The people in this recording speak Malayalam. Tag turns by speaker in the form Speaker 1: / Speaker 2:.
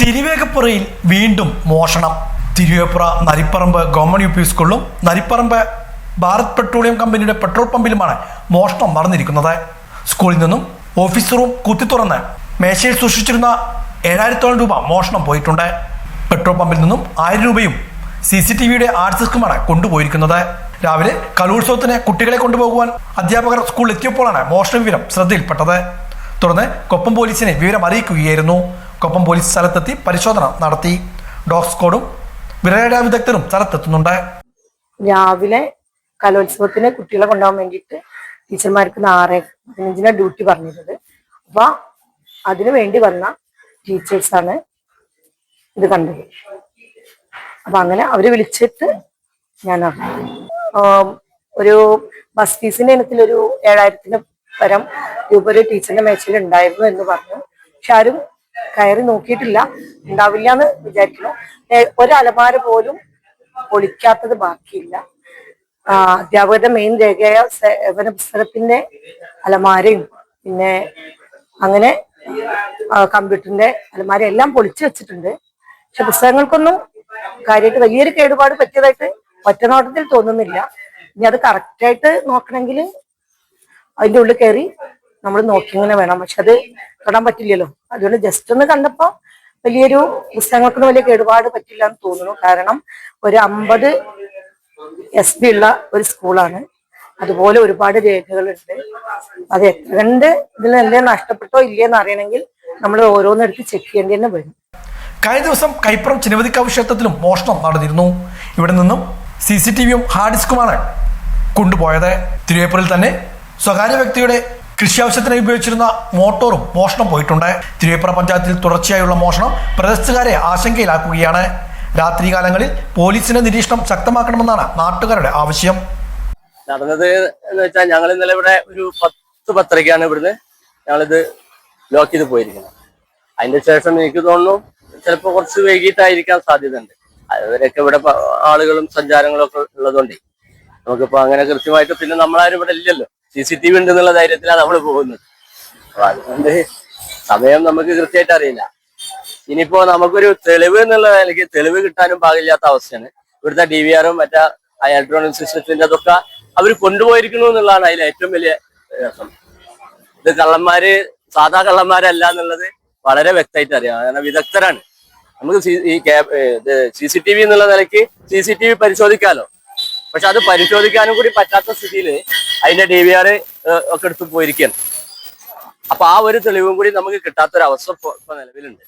Speaker 1: തിരുവേഗപ്പുറയിൽ വീണ്ടും മോഷണം. Thiruvegappura Naripparamba government U P സ്കൂളിലും നരിപ്പറമ്പ് ഭാരത് പെട്രോളിയം കമ്പനിയുടെ പെട്രോൾ പമ്പിലുമാണ് മോഷണം നടന്നിരിക്കുന്നത്. സ്കൂളിൽ നിന്നും ഓഫീസ് റൂം കുത്തി തുറന്ന് മേശയിൽ സൂക്ഷിച്ചിരുന്ന ഏഴായിരത്തോളം രൂപ മോഷണം പോയിട്ടുണ്ട്. പെട്രോൾ പമ്പിൽ നിന്നും ആയിരം രൂപയും സി സി ടി വിയുടെ ആർസിസ്കുമാണ് കൊണ്ടുപോയിരിക്കുന്നത്. രാവിലെ കലോത്സവത്തിന് കുട്ടികളെ കൊണ്ടുപോകുവാൻ അധ്യാപകർ സ്കൂളിൽ എത്തിയപ്പോഴാണ് മോഷണ വിവരം ശ്രദ്ധയിൽപ്പെട്ടത്. തുടർന്ന് കൊപ്പം പോലീസിനെ വിവരം അറിയിക്കുകയായിരുന്നു. കൊപ്പം പോലീസ് സ്ഥലത്തെത്തി പരിശോധന നടത്തി. ഡോഗ് സ്ക്വാഡും വിദഗ്ധരും സ്ഥലത്തെത്തുന്നുണ്ട്.
Speaker 2: രാവിലെ കലോത്സവത്തിന് കുട്ടികളെ കൊണ്ടുപോകാൻ വേണ്ടിയിട്ട് ടീച്ചർമാർക്ക് ആറ് പതിനഞ്ചിനാ ഡ്യൂട്ടി പറഞ്ഞിരുന്നത്. അപ്പൊ അതിനു വേണ്ടി വന്ന ടീച്ചേഴ്സാണ് ഇത് കണ്ടത്. അപ്പൊ അങ്ങനെ അവർ വിളിച്ചിട്ട് ഞാൻ ഒരു ബസ് ഫീസിന്റെ ഇനത്തിൽ ഒരു ഏഴായിരത്തിന് പരം രൂപ ടീച്ചറിന്റെ മേച്ചിൽ ഉണ്ടായിരുന്നു എന്ന് പറഞ്ഞു. പക്ഷെ ആരും കയറി നോക്കിയിട്ടില്ല. ഉണ്ടാവില്ല എന്ന് വിചാരിക്കുന്നു ഒരലമാര പോലും പൊളിക്കാത്തത് ബാക്കിയില്ല. അധ്യാപകരുടെ മെയിൻ രേഖയായ സേവന പുസ്തകത്തിന്റെ അലമാരയും പിന്നെ അങ്ങനെ കമ്പ്യൂട്ടറിന്റെ അലമാര എല്ലാം പൊളിച്ചു വെച്ചിട്ടുണ്ട്. പക്ഷെ പുസ്തകങ്ങൾക്കൊന്നും കാര്യമായിട്ട് വലിയൊരു കേടുപാട് പറ്റിയതായിട്ട് ഒറ്റനോട്ടത്തിൽ തോന്നുന്നില്ല. ഇനി അത് കറക്റ്റായിട്ട് നോക്കണമെങ്കിൽ അതിന്റെ ഉള്ളിൽ കയറി നമ്മൾ നോക്കി ഇങ്ങനെ വേണം. പക്ഷെ അത് തൊടാൻ പറ്റില്ലല്ലോ. അതുകൊണ്ട് ജസ്റ്റ് ഒന്ന് കണ്ടപ്പോ വലിയൊരു പുസ്തകങ്ങൾക്കൊന്നും വലിയ കേടുപാട് പറ്റില്ല എന്ന് തോന്നുന്നു. കാരണം ഒരു അമ്പത് എസ് ബി ഉള്ള ഒരു സ്കൂളാണ്. അതുപോലെ ഒരുപാട് രേഖകളുണ്ട്. അത് എത്ര കണ്ട് ഇതിൽ എന്തെങ്കിലും നഷ്ടപ്പെട്ടോ ഇല്ലയെന്ന് അറിയണമെങ്കിൽ നമ്മൾ ഓരോന്നെടുത്ത് ചെക്ക് ചെയ്യേണ്ടി തന്നെ വരും.
Speaker 1: കഴിഞ്ഞ ദിവസം കൈപ്പുറം ചിനവതിക്കാവ് ക്ഷേത്രത്തിലും മോഷണം നടന്നിരുന്നു. ഇവിടെ നിന്നും സി സി ടി വിയും ഹാർഡ് ഡിസ്കുമാണ് കൊണ്ടുപോയത്. തിരുവേപ്പൂരിൽ തന്നെ സ്വകാര്യ വ്യക്തിയുടെ കൃഷി ആവശ്യത്തിനായി ഉപയോഗിച്ചിരുന്ന മോട്ടോറും മോഷണം പോയിട്ടുണ്ട്. തിരുവേപ്പുറ പഞ്ചായത്തിൽ തുടർച്ചയായുള്ള മോഷണം പ്രദേശത്തുകാരെ ആശങ്കയിലാക്കുകയാണ്. രാത്രികാലങ്ങളിൽ പോലീസിന്റെ നിരീക്ഷണം ശക്തമാക്കണമെന്നാണ് നാട്ടുകാരുടെ ആവശ്യം.
Speaker 3: നടന്നത് എന്ന് വെച്ചാൽ ഞങ്ങൾ ഇന്നലെ ഇവിടെ ഒരു പത്ത് പത്തരയ്ക്കാണ് ഇവിടുന്ന് ഞങ്ങളിത് ലോക്ക് ചെയ്ത് പോയിരിക്കുന്നത്. അതിന്റെ ശേഷം എനിക്ക് തോന്നുന്നു ചിലപ്പോൾ കുറച്ച് വൈകിട്ടായിരിക്കാൻ സാധ്യതയുണ്ട്. അതുവരെയൊക്കെ ഇവിടെ ആളുകളും സഞ്ചാരങ്ങളും ഒക്കെ ഉള്ളതുകൊണ്ടേ. നമുക്കിപ്പോ അങ്ങനെ കൃത്യമായിട്ട് പിന്നെ നമ്മളാരും ഇവിടെ ഇല്ലല്ലോ. സി സി ടി വി ഉണ്ടെന്നുള്ള ധൈര്യത്തിലാണ് നമ്മൾ പോകുന്നത്. അപ്പൊ അതുകൊണ്ട് സമയം നമുക്ക് കൃത്യമായിട്ട് അറിയില്ല. ഇനിയിപ്പോ നമുക്കൊരു തെളിവ് എന്നുള്ള നിലയ്ക്ക് തെളിവ് കിട്ടാനും പാകില്ലാത്ത അവസ്ഥയാണ്. ഇവിടുത്തെ ഡി വി ആറും മറ്റേ ഇലക്ട്രോണിക് സിസ്റ്റത്തിന്റെ അതൊക്കെ അവർ കൊണ്ടുപോയിരിക്കുന്നു എന്നുള്ളതാണ് അതിൽ ഏറ്റവും വലിയ രസം ഇത് കള്ളന്മാര് സാധാ കള്ളന്മാരല്ല എന്നുള്ളത് വളരെ വ്യക്തമായിട്ട് അറിയാം. കാരണം വിദഗ്ധരാണ്. നമുക്ക് ഈ സി സി ടി വി എന്നുള്ള നിലയ്ക്ക് സി സി ടി വി പരിശോധിക്കാലോ? പക്ഷെ അത് പരിശോധിക്കാനും കൂടി പറ്റാത്ത സ്ഥിതിയിൽ അതിന്റെ ഡി വി ആർ ഒക്കെ എടുത്ത് പോയിരിക്കുകയാണ്. അപ്പൊ ആ ഒരു തെളിവും കൂടി നമുക്ക് കിട്ടാത്തൊരവസ്ഥ ഇപ്പൊ നിലവിലുണ്ട്.